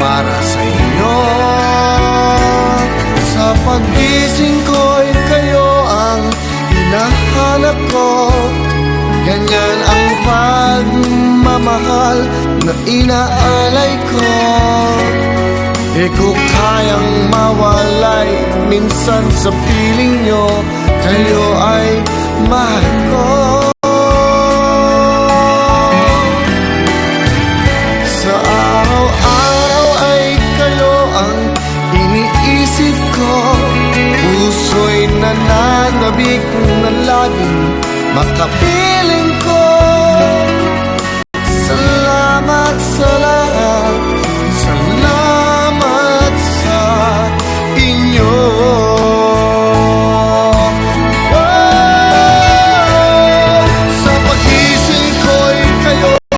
para sa inyo. Sa pagising ko'y kayo ang hinahanap ko. Ganyan ang pagmamahal na inaalay ko. Di ko kayang mawalay Minsan sa piling nyo. Kayo ay mahal gabi ko na laging makapiling ko.